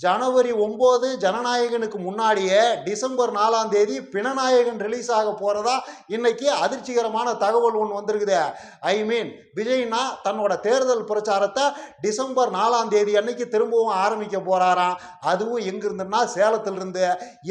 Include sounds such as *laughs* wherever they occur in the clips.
ஜனவரி ஒம்பது ஜனநாயகனுக்கு முன்னாடியே டிசம்பர் நாலாம் தேதி பிணநாயகன் ரிலீஸ் ஆக போகிறதா இன்னைக்கு அதிர்ச்சிகரமான தகவல் ஒன்று வந்திருக்குது. ஐ மீன் விஜய்னா தன்னோட தேர்தல் பிரச்சாரத்தை டிசம்பர் நாலாம் தேதி அன்னைக்கு திரும்பவும் ஆரம்பிக்க போகிறாராம் அதுவும் எங்கிருந்துன்னா சேலத்திலிருந்து.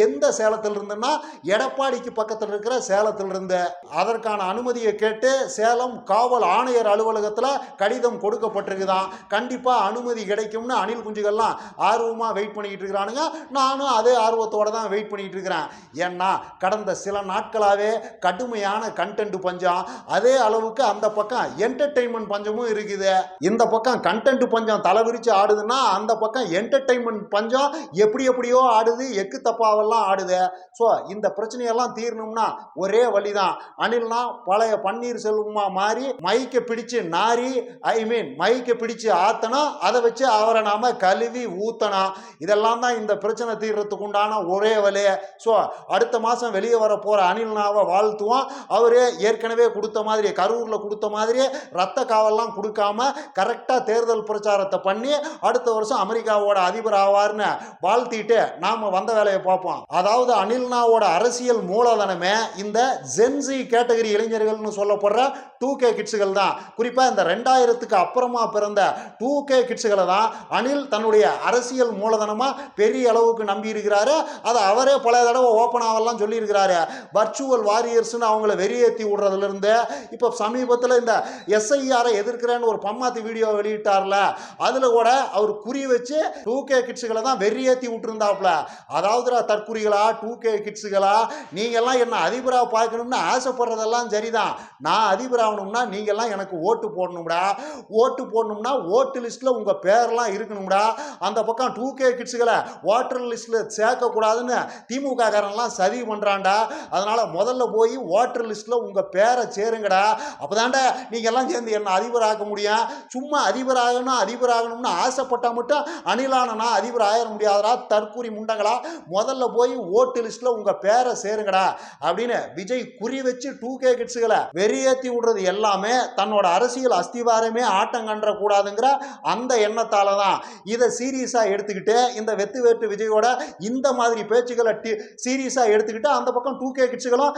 எந்த சேலத்திலிருந்துன்னா? எடப்பாடிக்கு பக்கத்தில் இருக்கிற சேலத்திலிருந்து. அதற்கான அனுமதியை கேட்டு சேலம் காவல் ஆணையர் அலுவலகத்தில் கடிதம் கொடுக்கப்பட்டிருக்குதான் கண்டிப்பாக அனுமதி கிடைக்கும்னு அணில் குஞ்சுகள்லாம் ஆர்வமாக வெயிட் பண்ணிக்கிட்டு இருக்கிறானுங்க நானும் அதே ஆர்வத்தோட தான் வெயிட் பண்ணிக்கிட்டு இருக்கிறேன் ஏன்னா கடந்த சில நாட்களாகவே கடுமையான கண்டென்ட் பஞ்சம். அதே அளவுக்கு அந்த பக்கம் என்டர்டெயின்மெண்ட் பஞ்சமும் இருக்குது. இந்த பக்கம் கண்டென்ட் பஞ்சம் தலைவிரிச்சு ஆடுதுன்னா அந்த பக்கம் என்டர்டெயின்மெண்ட் பஞ்சம் எப்படி எப்படியோ ஆடுது எக்கு தப்பாவெல்லாம் ஆடுது. ஸோ இந்த பிரச்சனையெல்லாம் தீரணும்னா ஒரே வழிதான். அனில்னா பழைய பன்னீர் செல்வமா மாறி மைக்கை பிடிச்சு நாரி ஐ மீன் மைக்கை பிடிச்சு ஆத்தனா அதை வச்சு அவரை நாம கழுவி ஊத்தனா இதெல்லாம் தான் இந்த பிரச்சனை தீர்றதுக்கு உண்டான ஒரே வழி ஸோ அடுத்த மாதம் வெளியே வர போகிற அனில்னாவை வாழ்த்துவோம். அவரே ஏற்கனவே கொடுத்த மாதிரி கரூரில் கொடுத்த மாதிரி ரத்த காவல்லாம் கொடுக்காம கரெக்டாக தேர்தல் பிரச்சாரத்தை பண்ணி அடுத்த வருஷம் அமெரிக்காவோட அதிபர் ஆவார்னு வாழ்த்திட்டு நாம் வந்த வேலையை பார்ப்போம். அதாவது அனில்னாவோட அரசியல் மூலதனமே இந்த ஜென்சி கேட்டகரி இளைஞர்கள்னு சொல்லப்படுற டூ கே கிட்ஸுகள் தான். குறிப்பாக இந்த ரெண்டாயிரத்துக்கு அப்புறமா பிறந்த டூ கே கிட்ஸுகளை தான் அனில் தன்னுடைய அரசியல் மூல மூலதனமாக பெரிய அளவுக்கு நம்பி இருக்கிறாரு அதை அவரே பல தடவை ஓப்பன் ஆகலாம் சொல்லியிருக்கிறாரு. வர்ச்சுவல் வாரியர்ஸ்னு அவங்கள வெறியேற்றி விடுறதுலேருந்து இப்போ சமீபத்தில் இந்த எஸ்ஐஆரை எதிர்க்கிறேன்னு ஒரு பம்மாத்தி வீடியோ வெளியிட்டார்ல. அதில் கூட அவர் குறி வச்சு டூ கே கிட்ஸுகளை தான் வெறியேற்றி விட்டுருந்தாப்புல. அதாவது தற்குறிகளா? டூ கே கிட்ஸுகளா நீங்கள்லாம் என்ன அதிபராக பார்க்கணும்னு ஆசைப்படுறதெல்லாம் சரிதான். நான் அதிபராகணும்னா நீங்கள்லாம் எனக்கு ஓட்டு போடணும்டா. ஓட்டு போடணும்னா ஓட்டு லிஸ்ட்டில் உங்கள் பேர்லாம் இருக்கணும்டா. அந்த பக்கம் டூ கே கிட்ஸுகளை வாட்டர் லிஸ்ட்டில் சேர்க்கக்கூடாதுன்னு திமுக காரன்லாம் சதி பண்ணுறான்டா அதனால் முதல்ல போய் ஓட்டர் லிஸ்ட்டில் உங்கள் பேரை சேருங்கடா. அப்போதான்டா நீங்கள்லாம் சேர்ந்து என்ன அதிபராக்க முடியும்? சும்மா அதிபராகணும் அதிபராகணும்னு ஆசைப்பட்டா மட்டும் அணிலானனா அதிபர் ஆயிட முடியாதடா. தற்கூரி முண்டங்களா முதல்ல போய் ஓட்டு லிஸ்ட்டில் உங்கள் பேரை சேருங்கடா. அப்படின்னு விஜய் குறி வச்சு டூ கே கிட்ஸுகளை வெறியேற்றி விடுறது எல்லாமே தன்னோட அரசியல் அஸ்திவாரமே ஆட்டம் கன்ற கூடாதுங்கிற அந்த எண்ணத்தால் தான் இதை சீரியஸாக எடுத்துக்கிட்டு இந்த வெத்து வேட்டு விஜயோட இந்த மாதிரி பேச்சுக்களை டி சீரியஸாக எடுத்துக்கிட்டு அந்த பக்கம் டூ கே கிட்ஸுகளும்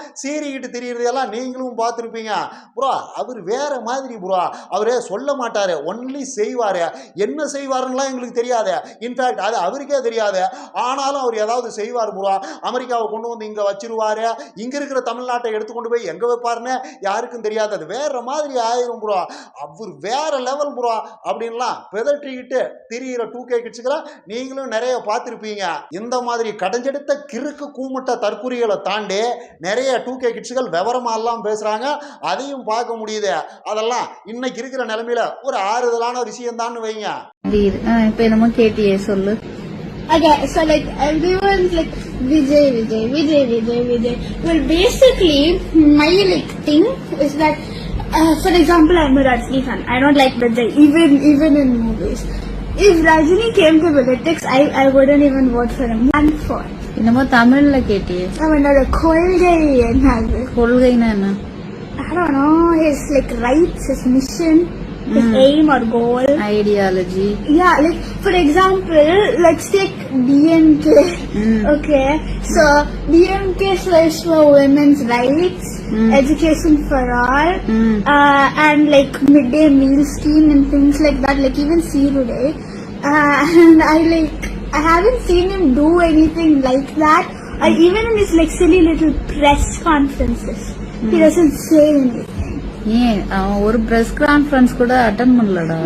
தெரியுறது எல்லாம் நீங்களும் பார்த்துருப்பீங்க. ப்ரோ அவர் வேற மாதிரி ப்ரோ அவரே சொல்ல மாட்டார். ஒன்லி செய்வார். என்ன செய்வாருன்னெலாம் எங்களுக்கு தெரியாது. இன்ஃபேக்ட் அது அவருக்கே தெரியாது. ஆனாலும் அவர் ஏதாவது செய்வார் ப்ரோ அமெரிக்காவை கொண்டு வந்து இங்கே வச்சிருவாரு. இங்கே இருக்கிற தமிழ்நாட்டை எடுத்து கொண்டு போய் எங்கே வைப்பாருன்னு யாருக்கும் தெரியாது அது வேற மாதிரி ஆயிரும் ப்ரோ அவர் வேற லெவல் ப்ரோ அப்படின்லாம் பெதட்டிக்கிட்டு திரியிற டூ கே கிட்ஸுகளை நீங்களும் நிறைய பார்த்துருப்பீங்க இந்த மாதிரி கடைஞ்செடுத்த கிறுக்கு கூமுட்ட தற்குறிகளை தாண்டி நிறைய டூ கே கிட்ஸுகள் விவரமாலாம் பேசுகிறாங்க அதையும் பார்க்க முடியுது அதெல்லாம் இன்னைக்கு இருக்கிற நிலைமையில ஒரு ஆறுதலான விஷயம் தான் வைங்க இப்ப என்னமோ கேட்டியே சொல்லு Okay, so like everyone's like Vijay, Vijay, Vijay, Vijay, Vijay. Well, basically, my like thing is that, uh, for example, I'm a Rajini fan. I don't like Vijay, even even in movies. If Rajini came to politics, I I wouldn't even vote for him. And for. என்னமோ தமிழ்ல கேட்டியே அவனோட கொள்கை என்னது கொள்கைன்னா என்ன I don't know his like rights, his mission, his mm. aim or goal. Ideology. Yeah, like for example, let's take DMK. Mm. Okay, so DMK slash for women's rights, mm. education for all, mm. uh, and like midday meal scheme and things like that. Like even see today, uh, *laughs* and I like I haven't seen him do anything like that. Mm. Even in his like silly little press conferences, mm. he hmm. doesn't say anything. ஏன் அவன் ஒரு press conference கூட attend பண்ணலடா.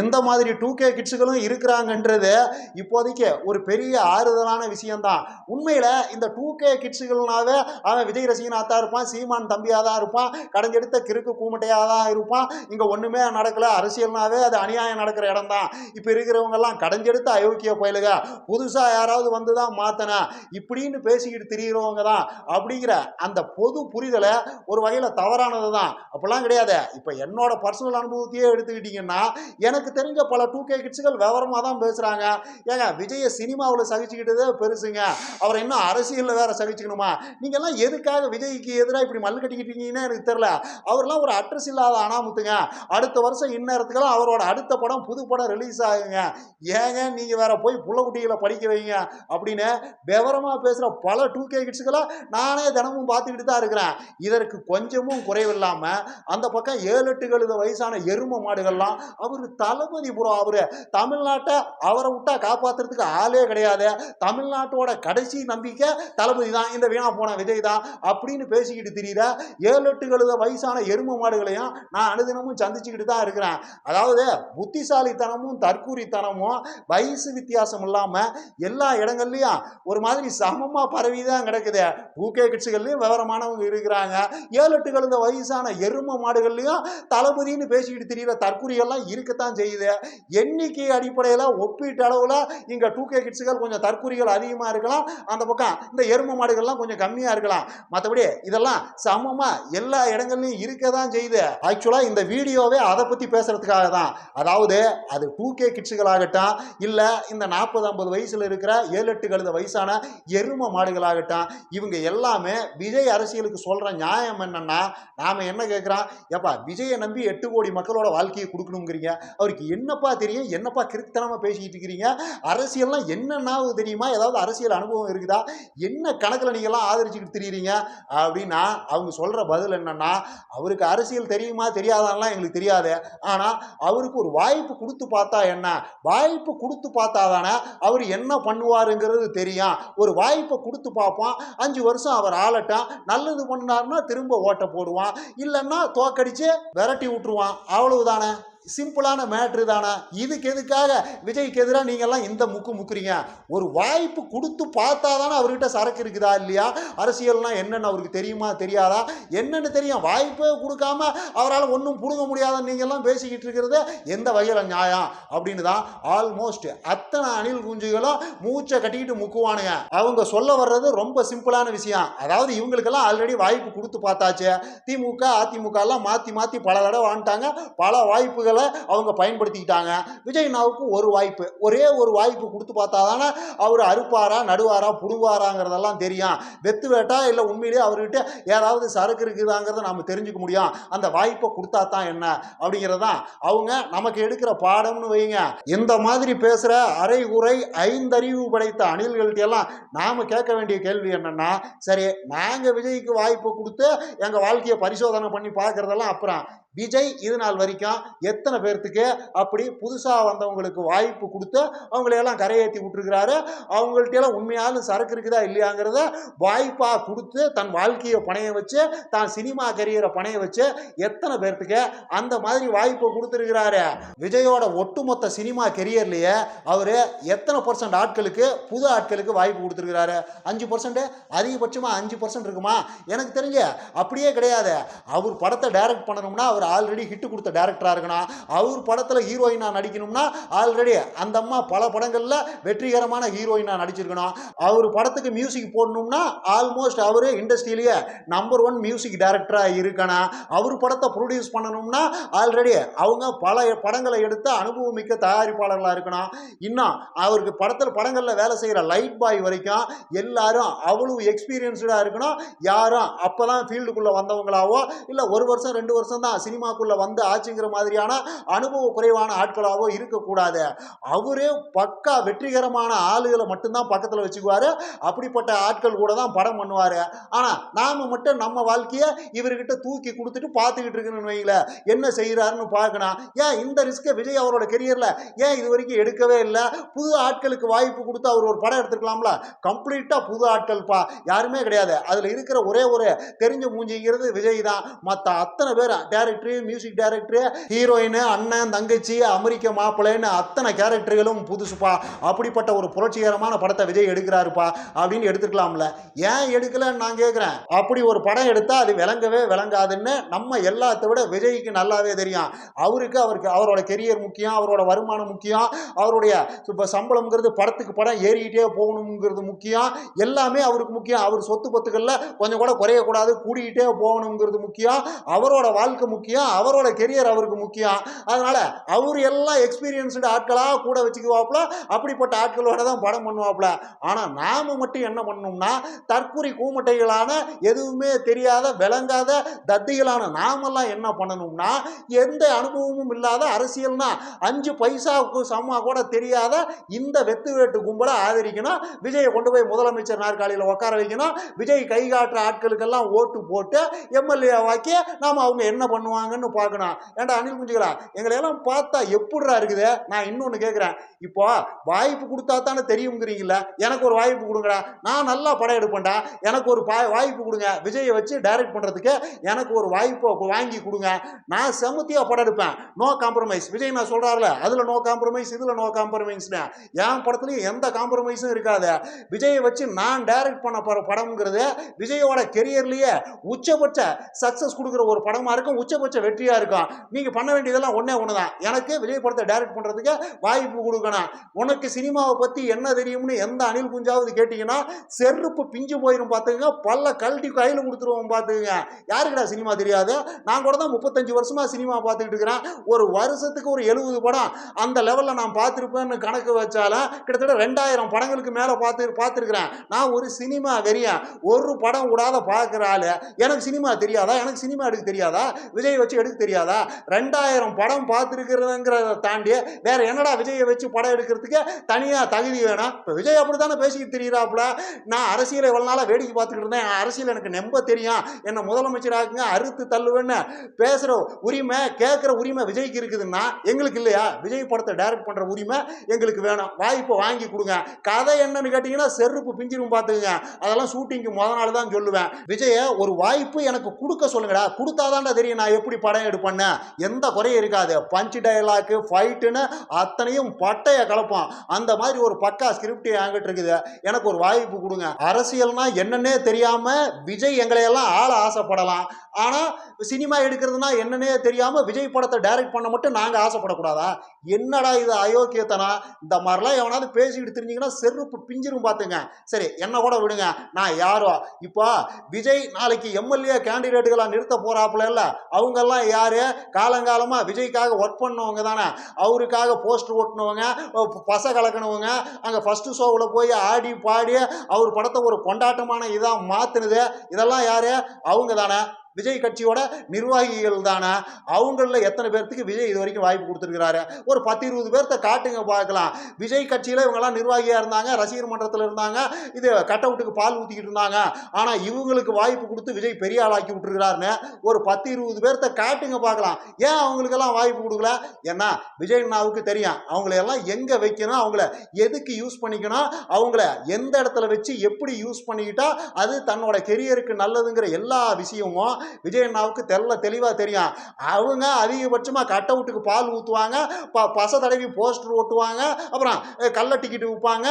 இந்த மாதிரி two K கிட்ஸுகளும் இருக்கிறாங்கன்றது இப்போதைக்கு ஒரு பெரிய ஆறுதலான விஷயம்தான். உண்மையில் இந்த டூ கே கிட்ஸுகள்னாவே அவன் விஜய் ரசிகனாக தான் இருப்பான் சீமான் தம்பியாக தான் இருப்பான் கடைஞ்செடுத்த கிறுக்கு கூமுட்டையாக தான் இருப்பான். இங்கே ஒன்றுமே நடக்கல அரசியல்னாவே அது அநியாயம் நடக்கிற இடம் தான் இப்போ இருக்கிறவங்கெல்லாம் கடைஞ்செடுத்த அயோக்கிய பயலுக புதுசாக யாராவது வந்து தான் மாற்றின இப்படின்னு பேசிக்கிட்டு திரியிறவங்க தான் அப்படிங்கிற அந்த பொது புரிதலை ஒரு வகையில் தவறானது தான் அப்போல்லாம் அப்படிலாம் கிடையாது. இப்போ என்னோட பர்சனல் அனுபவத்தையே எடுத்துக்கிட்டிங்கன்னா எனக்கு தெரிஞ்ச பல டூ கே கிட்ஸுகள் விவரமாக தான் பேசுகிறாங்க ஏங்க விஜயை சினிமாவில் சகிச்சுக்கிட்டதே பெருசுங்க. அவரை இன்னும் அரசியலில் வேற சகிச்சுக்கணுமா? நீங்கள்லாம் எதுக்காக விஜய்க்கு எதிராக இப்படி மல்லு கட்டிக்கிட்டீங்கன்னு எனக்கு தெரில அவர்லாம் ஒரு அட்ரஸ் இல்லாத அனாமுத்துங்க. அடுத்த வருஷம் இந்நேரத்துக்கெல்லாம் அவரோட அடுத்த படம் புது படம் ரிலீஸ் ஆகுங்க. ஏங்க நீங்கள் வேற போய் புள்ளக்குட்டிகளை படிக்க வைங்க அப்படின்னு விவரமாக பேசுகிற பல டூ கே கிட்ஸுகளை நானே தினமும் பார்த்துக்கிட்டு தான் இருக்கிறேன். இதற்கு கொஞ்சமும் குறைவில்லாமல் அந்த பக்கம் ஏழு எட்டு கழுத வயசான எரும மாடுகள்லாம் அவர் தளபதி புறம் அவரு. தமிழ்நாட்டை அவரை விட்டா காப்பாத்துறதுக்கு ஆளே கிடையாது. தமிழ்நாட்டோட கடைசி நம்பிக்கை தளபதி தான். இந்த வீணா போன விஜய் தான் அப்படின்னு பேசிக்கிட்டு தெரியுத ஏழு எட்டு கழுத வயசான எரும மாடுகளையும் நான் அனுதினமும் சந்திச்சுக்கிட்டு தான் இருக்கிறேன். அதாவது புத்திசாலித்தனமும் தற்கூரித்தனமும் வயசு வித்தியாசம் இல்லாமல் எல்லா இடங்கள்லையும் ஒரு மாதிரி சமமாக பரவி தான் கிடக்குது. பூகே கிட்ஸுகள்லையும் விவரமானவங்க இருக்கிறாங்க. ஏழு எட்டு கழுத வயசான எரும மாடுகள்லையும் தளபதின்னு பேசிக்கிட்டு தெரியுற தற்கூரியெல்லாம் இருக்கத்தான் செய்யுது. எண்ணிக்கை அடிப்படையில் ஒப்பீட்டு அளவில் இங்கே டூ கே கிட்ஸுகள் கொஞ்சம் தற்கூரிகள் அதிகமாக இருக்கலாம். அந்த பக்கம் இந்த எரும மாடுகள்லாம் கொஞ்சம் கம்மியாக இருக்கலாம். மற்றபடி இதெல்லாம் சமமாக எல்லா இடங்கள்லையும் இருக்க தான் செய்யுது ஆக்சுவலாக இந்த வீடியோவே அதை பற்றி பேசுறதுக்காக தான். அதாவது அது டூ கே கிட்ஸுகளாகட்டும் இல்லை இந்த நாற்பது ஐம்பது வயசில் இருக்கிற ஏழு எட்டு கழுத வயசான எரும மாடுகளாகட்டும் இவங்க எல்லாமே விஜய் அரசியலுக்கு சொல்கிற நியாயம் என்னன்னா நாம் என்ன கேட்குறான் ஏப்பா விஜயை நம்பி எட்டு கோடி மக்களோட வாழ்க்கையை கொடுக்கணுங்கிறீங்க. அவருக்கு என்னப்பா தெரியும்? என்னப்பா கிறுத்தனமாக பேசிக்கிட்டு இருக்கிறீங்க? அரசியல்லாம் என்னென்னாவது தெரியுமா? ஏதாவது அரசியல் அனுபவம் இருக்குதா? என்ன கணக்கில் நீங்கள்லாம் ஆதரிச்சுக்கிட்டு தெரியுறீங்க? அப்படின்னா அவங்க சொல்கிற பதில் என்னன்னா அவருக்கு அரசியல் தெரியுமா? தெரியாதான்லாம் எங்களுக்கு தெரியாது. ஆனால் அவருக்கு ஒரு வாய்ப்பு கொடுத்து பார்த்தா என்ன? வாய்ப்பு கொடுத்து பார்த்தா தானே அவர் என்ன பண்ணுவாருங்கிறது தெரியும். ஒரு வாய்ப்பை கொடுத்து பார்ப்போம் அஞ்சு வருஷம் அவர் ஆளட்டும். நல்லது பண்ணார்னா திரும்ப ஓட்டை போடுவான். இல்லைன்னா தோக்கடிச்சு விரட்டி விட்டுருவான். அவ்வளவுதானே? சிம்பிளான மேட்ரு தானே? இதுக்கு எதுக்காக? விஜய்க்கு எதிராக நீங்கள்லாம் இந்த முக்கு முக்குறீங்க? ஒரு வாய்ப்பு கொடுத்து பார்த்தா தானே அவர்கிட்ட சரக்கு இருக்குதா இல்லையா? அரசியல்னால் என்னென்னு அவருக்கு தெரியுமா தெரியாதா? என்னென்னு தெரியும். வாய்ப்பே கொடுக்காம அவரால் ஒன்றும் பிடுங்க முடியாதுன்னு நீங்கள்லாம் பேசிக்கிட்டு இருக்கிறது எந்த வகையில் நியாயம்? அப்படின்னு தான் ஆல்மோஸ்ட் அத்தனை அணில் குஞ்சுகளும் மூச்சை கட்டிக்கிட்டு முக்குவானுங்க. அவங்க சொல்ல வர்றது ரொம்ப சிம்பிளான விஷயம். அதாவது இவங்களுக்கெல்லாம் ஆல்ரெடி வாய்ப்பு கொடுத்து பார்த்தாச்சு. திமுக அதிமுக எல்லாம் மாற்றி மாற்றி பல தடவை வாங்கிட்டாங்க பல வாய்ப்புகள் அவங்க பயன்படுத்திக்கிட்டாங்க. விஜய்னாவுக்கு ஒரு வாய்ப்பு. ஒரே ஒரு வாய்ப்பு கொடுத்து பார்த்தா தானே அவர் அறுப்பாரா நடுவாரா புடுவாராங்கிறதெல்லாம் தெரியும். வெத்து வேட்டா இல்லை உண்மையிலேயே அவர்கிட்ட ஏதாவது சரக்கு இருக்குதாங்கிறத நாம் தெரிஞ்சுக்க முடியும். அந்த வாய்ப்பை கொடுத்தா தான் என்ன அப்படிங்கிறதான் அவங்க நமக்கு எடுக்கிற பாடம்னு வைங்க. இந்த மாதிரி பேசுகிற அரை குறை ஐந்தறிவு படைத்த அணில்கள்ட்ட எல்லாம் நாம் கேட்க வேண்டிய கேள்வி என்னன்னா சரி நாங்கள் விஜய்க்கு வாய்ப்பு கொடுத்து எங்கள் வாழ்க்கையை பரிசோதனை பண்ணி பார்க்குறதெல்லாம் அப்புறம். விஜய் இது நாள் வரைக்கும் எத்தனை எத்தனை பேர்த்துக்கு? அப்படி புதுசாக வந்தவங்களுக்கு வாய்ப்பு கொடுத்து அவங்களையெல்லாம் கரையேற்றி விட்டுருக்கிறாரு. அவங்கள்ட்ட எல்லாம் உண்மையாலும் சரக்கு இருக்குதா இல்லையாங்கிறத வாய்ப்பாக கொடுத்து தன் வாழ்க்கையை பணைய வச்சு தான் சினிமா கரியரை பணைய வச்சு எத்தனை பேர்த்துக்கு அந்த மாதிரி வாய்ப்பை கொடுத்துருக்கிறாரு. விஜயோட ஒட்டுமொத்த சினிமா கெரியர்லேயே அவர் எத்தனை பர்சன்ட் ஆட்களுக்கு புது ஆட்களுக்கு வாய்ப்பு கொடுத்துருக்கிறாரு? அஞ்சு பர்சன்ட் அதிகபட்சமாக அஞ்சு பர்சன்ட் இருக்குமா? எனக்கு தெரிஞ்சு அப்படியே கிடையாது. அவர் படத்தை டைரக்ட் பண்ணணும்னா அவர் ஆல்ரெடி ஹிட் கொடுத்த டேரக்டராக இருக்கணும். அவர் படத்தில் ஹீரோயினாக நடிக்கணும்னா ஆல்ரெடி அந்த அம்மா பல படங்களில் வெற்றிகரமான ஹீரோயினாக நடிச்சிருக்கணும். அவர் படத்துக்கு மியூசிக் போடணும்னா ஆல்மோஸ்ட் அவர் இண்டஸ்ட்ரியிலேயே நம்பர் ஒன் மியூசிக் டைரக்டராக இருக்கணும். அவர் படத்தை ப்ரொடியூஸ் பண்ணணும்னா ஆல்ரெடி அவங்க பல படங்களை எடுத்து அனுபவமிக்க தயாரிப்பாளர்களாக இருக்கணும். இன்னும் அவருக்கு படத்தில் படங்களில் வேலை செய்கிற லைட் பாய் வரைக்கும் எல்லாரும் அவ்வளவு எக்ஸ்பீரியன்ஸ்டாக இருக்கணும். யாரும் அப்போ தான் ஃபீல்டுக்குள்ளே வந்தவங்களாவோ இல்லை ஒரு வருஷம் ரெண்டு வருஷம் தான் சினிமாக்குள்ளே வந்து ஆச்சுங்கிற மாதிரியான அனுபவ குறைவான ஆட்களாவோ இருக்கக்கூடாது. அவரே பக்கா வெற்றிகரமான ஆளுகளை மட்டும்தான் பக்கத்தில் வச்சுக்குவார். அப்படிப்பட்ட ஆட்கள் கூட தான் படம் பண்ணுவார். ஆனால் நாம் மட்டும் நம்ம வாழ்க்கையை இவர்கிட்ட தூக்கி கொடுத்துட்டு பார்த்துக்கிட்டு இருக்கணும்னு வைங்களேன் என்ன செய்கிறாருன்னு பார்க்கணும். ஏன் இந்த ரிஸ்க்கை விஜய் அவரோட கெரியரில் ஏன் இது வரைக்கும் எடுக்கவே இல்லை? புது ஆட்களுக்கு வாய்ப்பு கொடுத்து அவர் ஒரு படம் எடுத்துக்கலாம்ல கம்ப்ளீட்டாக புது ஆட்கள்ப்பா. யாருமே கிடையாது. அதில் இருக்கிற ஒரே ஒரு தெரிஞ்ச மூஞ்சிங்கிறது விஜய் தான். மற்ற அத்தனை பேர் director music director heroine heroine அண்ணன் தங்கச்சி அமெரிக்க மாப்பிள்ளைன்னு அத்தனை கேரக்டர்களும் புதுசுப்பா. அப்படிப்பட்ட ஒரு புரட்சிகரமான படத்தை விஜய் எடுக்கிறாருப்பா அப்படின்னு எடுத்துக்கலாம்ல ஏன் எடுக்கலன்னு நான் கேட்குறேன் அப்படி ஒரு படம் எடுத்தால் அது விளங்கவே விளங்காதுன்னு நம்ம எல்லாத்த விட விஜய்க்கு நல்லாவே தெரியும். அவருக்கு அவருக்கு அவரோட கெரியர் முக்கியம் அவரோட வருமானம் முக்கியம் அவருடைய இப்போ சம்பளம்ங்கிறது படத்துக்கு படம் ஏறிக்கிட்டே போகணுங்கிறது முக்கியம். எல்லாமே அவருக்கு முக்கியம். அவர் சொத்து பத்துக்களில் கொஞ்சம் கூட குறையக்கூடாது கூடிக்கிட்டே போகணுங்கிறது முக்கியம். அவரோட வாழ்க்கை முக்கியம் அவரோட கெரியர் அவருக்கு முக்கியம். அதனால அவர் எல்லாம் எக்ஸ்பீரியன்ஸ்டு ஆட்களாக கூட வச்சுக்குவாப்புல? அப்படிப்பட்ட ஆட்களோட தான் படம் பண்ணுவாப்புல. ஆனால் நாம மட்டும் என்ன பண்ணோம்னா தற்குறி கூமட்டைகளான எதுவுமே தெரியாத விளங்காத தத்திகளான நாமெல்லாம் என்ன பண்ணணும்னா எந்த அனுபவமும் இல்லாத அரசியல்னா அஞ்சு பைசாவுக்கு சம்மா கூட தெரியாத இந்த வெத்து வேட்டு கும்பலை ஆதரிக்கணும். விஜயை கொண்டு போய் முதலமைச்சர் நாற்காலியில் உட்கார வைக்கணும். விஜய் கை காட்டுற ஆட்களுக்கெல்லாம் ஓட்டு போட்டு எம்எல்ஏ வாக்கி நாம் அவங்க என்ன பண்ணுவாங்கன்னு பார்க்கணும். ஏன்டா அனில் குஞ்சுகள் எங்களையெல்லாம் பார்த்தா எப்படிரா இருக்குது? நான் இன்னொன்று கேட்குறேன் இப்போ வாய்ப்பு கொடுத்தா தானே தெரியுங்கிறீங்களா எனக்கு ஒரு வாய்ப்பு கொடுங்கடா. நான் நல்லா படம் எடுப்பேன்டா. எனக்கு ஒரு பா வாய்ப்பு கொடுங்க. விஜயை வச்சு டைரக்ட் பண்ணுறதுக்கு எனக்கு ஒரு வாய்ப்பை வாங்கி கொடுங்க. நான் செமத்தியாக படம் எடுப்பேன். நோ காம்ப்ரமைஸ் விஜய் நான் சொல்கிறாருல அதில் நோ காம்ப்ரமைஸ் இதில் நோ காம்ப்ரமைஸ்னு என் படத்துலையும் எந்த காம்ப்ரமைஸும் இருக்காது. விஜயை வச்சு நான் டைரக்ட் பண்ண போகிற படம்ங்கிறது விஜயோட கெரியர்லேயே உச்சபட்ச சக்ஸஸ் கொடுக்குற ஒரு படமாக இருக்கும். உச்சபட்ச வெற்றியாக இருக்கும். நீங்கள் பண்ண இதெல்லாம் ஒன்றே ஒன்று தான் எனக்கு விஜய் படத்தை டைரக்ட் பண்ணுறதுக்கு வாய்ப்பு கொடுக்கணும். உனக்கு சினிமாவை பற்றி என்ன தெரியும்னு எந்த அணில் குஞ்சாவது கேட்டிங்கன்னா செருப்பு பிஞ்சு போயிடும் பார்த்துக்குங்க. பல்ல கழட்டி கையில் கொடுத்துருவோம் பார்த்துக்குங்க. யாருக்குடா சினிமா தெரியாது? நான் கூட தான் முப்பத்தஞ்சு வருஷமாக சினிமா பார்த்துக்கிட்டு இருக்கிறேன். ஒரு வருஷத்துக்கு ஒரு எழுபது படம் அந்த லெவலில் நான் பார்த்துருப்பேன்னு கணக்கு வச்சாலும் கிட்டத்தட்ட ரெண்டாயிரம் படங்களுக்கு மேலே பார்த்து பார்த்துருக்குறேன். நான் ஒரு சினிமா வெறியன் ஒரு படம் விடாத பார்க்குற ஆள். எனக்கு சினிமா தெரியாதா? எனக்கு சினிமா எடுக்க தெரியாதா? விஜய் வச்சு எடுக்க தெரியாதா? ரெண்டாயிரம் படம் பார்த்துருக்கிறதுங்கிறத தாண்டி வேற என்னடா விஜயை வச்சு படம் எடுக்கிறதுக்கு தனியாக தகுதி வேணும்? இப்போ விஜய் அப்படி தானே பேசிக்கிட்டு தெரியுறாப்புல? நான் அரசியலை இவ்வளோ நாளாக வேடிக்கை பார்த்துக்கிட்டு இருந்தேன். அரசியல் எனக்கு நம்ப தெரியும். என்னை முதலமைச்சராக்குங்க அறுத்து தள்ளுவேன்னு பேசுகிற உரிமை கேட்குற உரிமை விஜய்க்கு இருக்குதுன்னா எங்களுக்கு இல்லையா? விஜய் படத்தை டைரக்ட் பண்ணுற உரிமை எங்களுக்கு வேணும். வாய்ப்பை வாங்கி கொடுங்க. கதை என்னன்னு கேட்டிங்கன்னா செருப்பு பிஞ்சிரும் பார்த்துக்குங்க. அதெல்லாம் ஷூட்டிங்க்கு முத நாள் தான் சொல்லுவேன். விஜய ஒரு வாய்ப்பு எனக்கு கொடுக்க சொல்லுங்கடா. கொடுத்தாதான்டா தெரியும் நான் எப்படி படம் எடுப்பேன்னு. எந்த குறையும் இருக்காது. பஞ்ச் டயலாக்கு ஃபைட்டுன்னு அத்தனையும் பட்டையை கலப்பான். அந்த மாதிரி ஒரு பக்கா ஸ்கிரிப்ட் என்கிட்ட இருக்குது. எனக்கு ஒரு வாய்ப்பு கொடுங்க. அரசியல்னா என்னன்னே தெரியாம விஜய் எங்களையெல்லாம் ஆள ஆசைப்படலாம். ஆனா சினிமா எடுக்கிறதுனா என்னன்னே தெரியாம விஜய் படத்தை டைரக்ட் பண்ண மட்டும் நாங்க ஆசைப்படக்கூடாதா? என்னடா இது அயோக்கியத்தனா இந்த மாதிரிலாம் எவனாவது பேசிக்கிட்டு தெரிஞ்சிங்கன்னா செருப்பு பிஞ்சிரும் பார்த்துங்க. சரி என்ன கூட விடுங்க. நான் யாரோ? இப்போ விஜய் நாளைக்கு எம்எல்ஏ கேண்டிடேட்டுகளாக நிறுத்த போகிறாப்புல இல்லை? அவங்கெல்லாம் யார்? காலங்காலமாக விஜய்க்காக ஒர்க் பண்ணவங்க தானே? அவருக்காக போஸ்டர் ஓட்டினவங்க பச கலக்கினவங்க அங்கே ஃபஸ்ட்டு ஷோவில் போய் ஆடி பாடி அவர் படத்தை ஒரு கொண்டாட்டமான இதாக மாற்றினது இதெல்லாம் யார்? அவங்க தானே. விஜய் கட்சியோட நிர்வாகிகள் தானே அவங்களில் எத்தனை பேர்த்துக்கு விஜய் இது வரைக்கும் வாய்ப்பு கொடுத்துருக்கிறாரு? ஒரு பத்து இருபது பேர்த்த காட்டுங்க பார்க்கலாம். விஜய் கட்சியில் இவங்கெல்லாம் நிர்வாகியாக இருந்தாங்க ரசிகர் மன்றத்தில் இருந்தாங்க இது கட் அவுட்டுக்கு பால் ஊற்றிக்கிட்டு இருந்தாங்க. ஆனால் இவங்களுக்கு வாய்ப்பு கொடுத்து விஜய் பெரிய ஆளாக்கி விட்டுருக்கிறாருன்னு ஒரு பத்து இருபது பேர்த்த காட்டுங்க பார்க்கலாம். ஏன் அவங்களுக்கெல்லாம் வாய்ப்பு கொடுக்கல? ஏன்னா விஜய் அண்ணாவுக்கு தெரியும். அவங்களையெல்லாம் எங்கே வைக்கணும்? அவங்கள எதுக்கு யூஸ் பண்ணிக்கணும்? அவங்கள எந்த இடத்துல வச்சு எப்படி யூஸ் பண்ணிக்கிட்டா அது தன்னோட கெரியருக்கு நல்லதுங்கிற எல்லா விஷயமும் விஜய் அண்ணாவுக்கு தெல்ல தெளிவாக தெரியும். அவங்க அதிகபட்சமாக கட் அவுட்டுக்கு பால் ஊற்றுவாங்க ப பச தடவி போஸ்டர் ஓட்டுவாங்க அப்புறம் கள்ள டிக்கெட் விற்பாங்க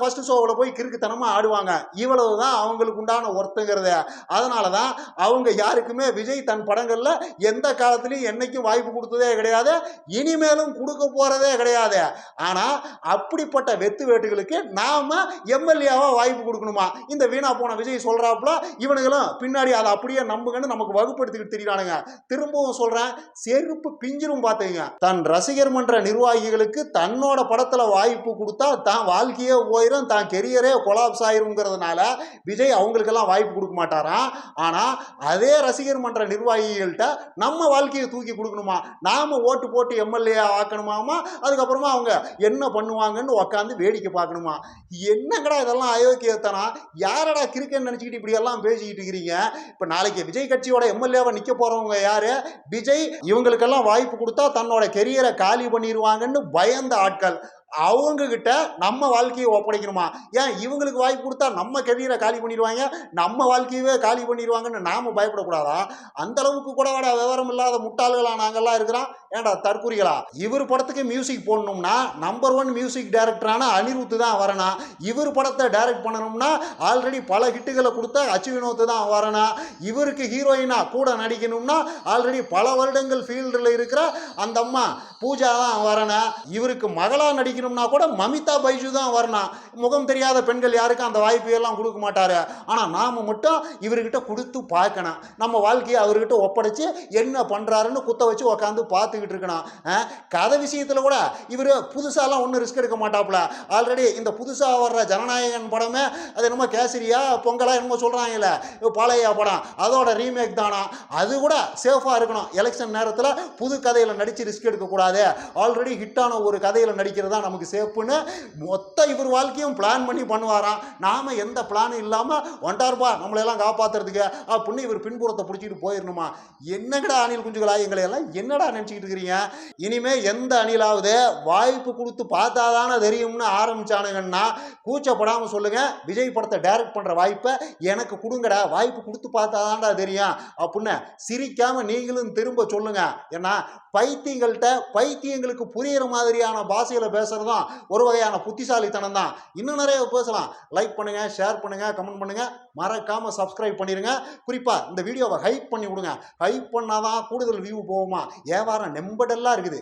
ஃபஸ்ட்டு ஷோவில் போய் கிறுக்குத்தனமாக ஆடுவாங்க. இவ்வளவு தான் அவங்களுக்கு உண்டான ஒர்த்துங்கிறது. அதனால தான் அவங்க யாருக்குமே விஜய் தன் படங்களில் எந்த காலத்துலையும் என்னைக்கும் வாய்ப்பு கொடுத்ததே கிடையாது இனிமேலும் கொடுக்க போகிறதே கிடையாது. ஆனால் அப்படிப்பட்ட வெத்து வேட்டுகளுக்கு நாம் எம்எல்ஏவாக வாய்ப்பு கொடுக்கணுமா? இந்த வீணா போன விஜய் சொல்கிறாப்புல இவனுங்களும் பின்னாடி அதை அப்படியே நம்புங்கன்னு நமக்கு வகுப்படுத்திக்கிட்டு தெரியுறானுங்க. திரும்பவும் சொல்கிறேன் செருப்பு பிஞ்சிரும் பார்த்துங்க தன் ரசிகர் மன்ற நிர்வாகிகளுக்கு தன்னோட படத்தில் வாய்ப்பு கொடுத்தா தான் வாழ்க்கையே போயிடும் தான் கெரியரே கொலாப்ஸ் ஆயிருங்கிறதுனால விஜய் அவங்களுக்கெல்லாம் வாய்ப்பு கொடுக்க மாட்டாராம். ஆனால் அதே ரசிகர் மன்ற நிர்வாகிகள்கிட்ட நம்ம வாழ்க்கையை தூக்கி கொடுக்கணுமா? நாம ஓட்டு போட்டு எம்எல்ஏ ஆக்கணுமாமா? அதுக்கப்புறமா அவங்க என்ன பண்ணுவாங்கன்னு உக்காந்து வேடிக்கை பார்க்கணுமா? என்னங்கடா இதெல்லாம் அயோக்கியத்தனா யாரடா கிரிக்கெட் நினச்சிக்கிட்டு இப்படி எல்லாம் பேசிக்கிட்டு இருக்கிறீங்க? இப்போ நாளைக்கு விஜய் கட்சியோட எம்எல்ஏவை நிற்க போகிறவங்க யார்? விஜய். இவங்களுக்கெல்லாம் வாய்ப்பு கொடுத்தா தன்னோட கெரியரை காலி பண்ணிடுவாங்கன்னு பயந்த ஆட்கள். அவங்க கிட்ட நம்ம வாழ்க்கையை ஒப்படைக்கணுமா? ஏன் இவங்களுக்கு வாய்ப்பு கொடுத்தா நம்ம கெரியரை காலி பண்ணிடுவாங்க? நம்ம வாழ்க்கையவே காலி பண்ணிடுவாங்கன்னு நாம பயப்படக்கூடாதா? அந்த அளவுக்கு கூட வாடா விவரம் இல்லாத முட்டாள்களா நாங்கள்லாம் இருக்கிறோம். ஏன்டா தற்குறிகளா? இவர் படத்துக்கு மியூசிக் போடணும்னா நம்பர் ஒன் மியூசிக் டைரக்டரான அனிருத்து தான் வரணும் இவர் படத்தை டைரக்ட் பண்ணணும்னா ஆல்ரெடி பல ஹிட்டுகளை கொடுத்த அச்சு வினோத்து தான் வரணும் இவருக்கு ஹீரோயினாக கூட நடிக்கணும்னா ஆல்ரெடி பல வருடங்கள் ஃபீல்டில் இருக்கிற அந்த அம்மா பூஜா தான் வரணும் இவருக்கு மகளா நடிக்கணும்னா கூட மமிதா பைஜு தான் வரணும் முகம் தெரியாத பெண்கள் யாருக்கும் அந்த வாய்ப்பு எல்லாம் கொடுக்க மாட்டார். ஆனால் நாம் மட்டும் இவர்கிட்ட கொடுத்து பார்க்கணும். நம்ம வாழ்க்கையை அவர்கிட்ட ஒப்படைச்சு என்ன பண்ணுறாருன்னு குத்த வச்சு உக்காந்து பார்த்துக்கிட்டு இருக்கணும். கதை விஷயத்தில் கூட இவர் புதுசாலாம் ஒன்றும் ரிஸ்க் எடுக்க மாட்டாப்புல. ஆல்ரெடி இந்த புதுசாக வர்ற ஜனநாயகன் படமே அது என்னமோ கேசரியா பொங்கலாக என்னமோ சொல்கிறாங்கல்ல பாளையா படம். அதோட ரீமேக் தானா? அது கூட சேஃபாக இருக்கணும். எலெக்ஷன் நேரத்தில் புது கதையில் நடித்து ரிஸ்க் எடுக்கக்கூடாது. ஆல்ரெடி ஹிட்டான ஒரு கதையில் நடிக்கிறது தான் நமக்கு சேஃப்னு மொத்த இவர் வாழ்க்கையும் பிளான் பண்ணி பண்ணுவாராம். நாம் எந்த பிளானும் இல்லாமல் ஒன்றாருப்பா நம்மளையெல்லாம் காப்பாற்றுறதுக்கு அப்படின்னு இவர் பின்புறத்தை பிடிச்சிட்டு போயிடணுமா என்னங்கடா அணில் குஞ்சுகளா எங்களை எல்லாம் என்னடா நினச்சிக்கிட்டு இருக்கிறீங்க இனிமேல் எந்த அணிலாவது வாய்ப்பு கொடுத்து பார்த்தாதானே தெரியும்னு ஆரம்பிச்சானுங்கன்னா கூச்சப்படாமல் சொல்லுங்க. விஜய் படத்தை டைரக்ட் பண்ணுற வாய்ப்பை எனக்கு கொடுங்கடா. வாய்ப்பு கொடுத்து பார்த்தாதான்டா தெரியும் அப்படின்னு சிரிக்காம நீங்களும் திரும்ப சொல்லுங்க. ஏன்னா பைத்தியங்கள்கிட்ட பைத்தியங்களுக்கு புரியிற மாதிரியான பாஷையில தான் ஒரு வகையான புத்திசாலித்தனம் தான் இன்னும் நிறைய பேசலாம். லைக் பண்ணுங்க ஷேர் பண்ணுங்க கமெண்ட் பண்ணுங்க. மறக்காம சப்ஸ்கிரைப் பண்ணிருங்க. குறிப்பா இந்த வீடியோவை ஹைப் பண்ணி விடுங்க. ஹைப் பண்ணாதான் கூடுதல் வியூ போகுமா? வியாபாரம் நெம்படெல்லாம் இருக்குது.